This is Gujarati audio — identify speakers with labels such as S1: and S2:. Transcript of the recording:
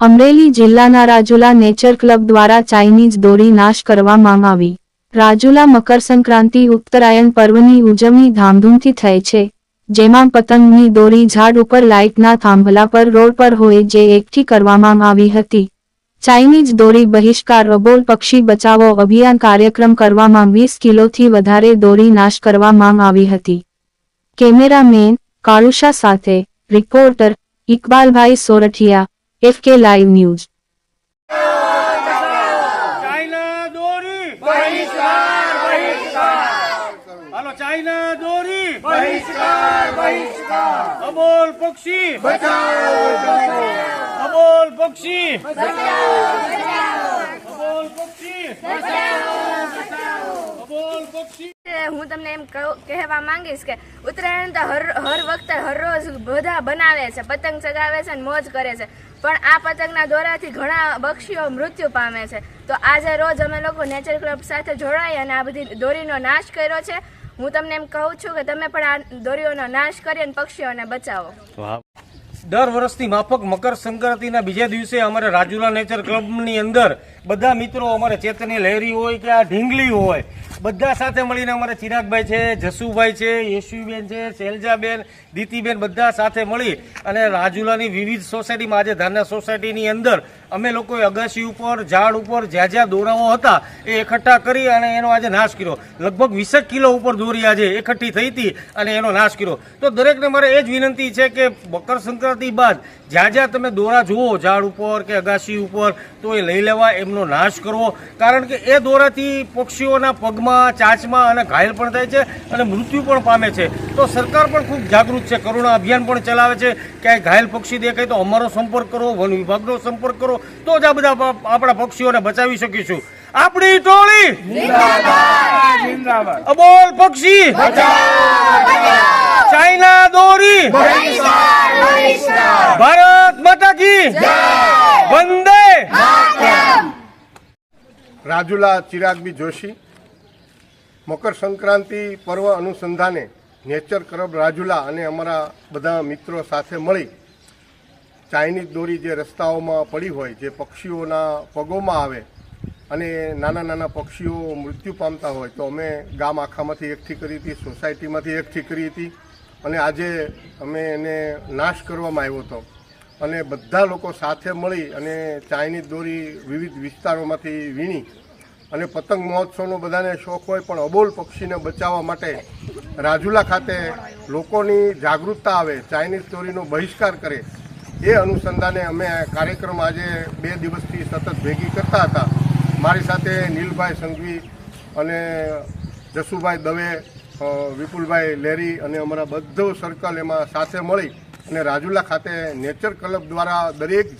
S1: અમરેલી જિલ્લાના રાજુલા નેચર ક્લબ દ્વારા ચાઇનીઝ દોરી નાશ કરવામાં આવી. રાજુલા મકરસંક્રાંતિ ઉત્તરાયણ પર્વની ઉજવણી ધામધૂમથી થઈ છે, જેમાં પતંગની દોરી ઝાડ ઉપર લાઇટના થાંભલા પર રોડ પર હોય જે એકઠી કરવામાં આવી હતી. ચાઇનીઝ દોરી બહિષ્કાર અબોલ પક્ષી બચાવો અભિયાન કાર્યક્રમ કરવામાં વીસ કિલોથી વધારે દોરી નાશ કરવામાં આવી હતી. કેમેરામેન કાળુશા સાથે રિપોર્ટર ઇકબાલભાઈ Sorathiya FK live news.
S2: China દોરી. બહિષ્કાર બહિષ્કાર. હાલો ચાઇના દોરી. બહિષ્કાર બહિષ્કાર. અબોલ પક્ષી. બચાવો અબોલ પક્ષી. અબોલ પક્ષી. અબોલ પક્ષી.
S3: હું તમને એમ કહું- કહેવા માંગીશ કે ઉત્તરાયણ તો હર હર વખતે હરરોજ બધા બનાવે છે પતંગ ચગાવે છે અને મોજ કરે છે. પણ આ પતંગના દોરાથી ઘણા પક્ષીઓ મૃત્યુ પામે છે. તો આજે રોજ અમે લોકો નેચર ક્લબ સાથે જોડાઈ અને આ બધી દોરીનો નાશ કર્યો છે. હું તમને એમ કહું છું કે તમે પણ આ દોરીઓનો નાશ કરી અને પક્ષીઓને બચાવો.
S2: દર વર્ષની માફક મકર સંક્રાંતિના બીજા દિવસે અમારે રાજુલા નેચર ક્લબની અંદર બધા મિત્રો અમારે ચેતની લહેરી હોય કે આ ઢીંગલી હોય, બધા સાથે મળીને અમારે ચિરાગભાઈ છે, જસુભાઈ છે, યશુબેન છે શૈલજાબેન દીતીબેન બધા સાથે મળી અને રાજુલાની વિવિધ સોસાયટીમાં આજે ધાના સોસાયટીની અંદર અમે લોકોએ અગાસી ઉપર, ઝાડ ઉપર જ્યાં જ્યાં દોરાઓ હતા એ એકઠા કરી અને એનો આજે નાશ કર્યો. લગભગ વીસેક કિલો ઉપર દોરી આજે એકઠી થઈ હતી અને એનો નાશ કર્યો. તો દરેકને મારે એ જ વિનંતી છે કે મકર સંક્રાંતિ બાદ જ્યાં જ્યાં તમે દોરા જુઓ ઝાડ ઉપર કે અગાસી ઉપર તો એ લઈ લેવા એમનો નાશ કરવો. કારણ કે એ દોરાથી પક્ષીઓના પગમાં ચાંચમાં અને ઘાયલ પણ થાય છે અને મૃત્યુ પણ પામે છે. તો સરકાર પણ ખૂબ જાગૃત છે. કરુણા અભિયાન પણ ચલાવે છે. ક્યાંય ઘાયલ પક્ષી દેખાય તો અમારો સંપર્ક કરો વન વિભાગનો સંપર્ક કરો. તો જ આ બધા આપણા પક્ષીઓને બચાવી શકીશું. આપણી ટોળી! અબોલ પક્ષી! ચાઇના દોરી! ભારત માતા કી વંદે
S4: રાજુલા ચિરાગબી જોશી મકર સંક્રાંતિ પર્વ અનુસંધાને નેચર ક્લબ રાજુલા અને અમારા બધા મિત્રો સાથે મળી ચાઇનીઝ દોરી જે રસ્તાઓમાં પડી હોય જે પક્ષીઓના પગોમાં આવે અને નાના નાના પક્ષીઓ મૃત્યુ પામતા હોય તો અમે ગામ આખામાંથી એકઠી કરી હતી સોસાયટીમાંથી એકઠી કરી હતી. અને આજે અમે એને નાશ કરવામાં આવ્યો હતો. અને બધા લોકો સાથે મળી અને ચાઇનીઝ દોરી વિવિધ વિસ્તારોમાંથી વીણી અને પતંગ મહોત્સવનો બધાને શોખ હોય પણ અબોલ પક્ષીને બચાવવા માટે રાજુલા ખાતે લોકોની જાગૃતતા આવે, ચાઇનીઝ દોરીનો બહિષ્કાર કરે એ અનુસંધાને અમે કાર્યક્રમ આજે બે દિવસથી સતત ભેગી કરતા હતા. મારી સાથે નીલભાઈ સંઘવી અને જસુભાઈ દવે વિપુલભાઈ લેરી અને અમારા બધો સર્કલ એમાં સાથે મળી અને રાજુલા ખાતે નેચર ક્લબ દ્વારા દરેક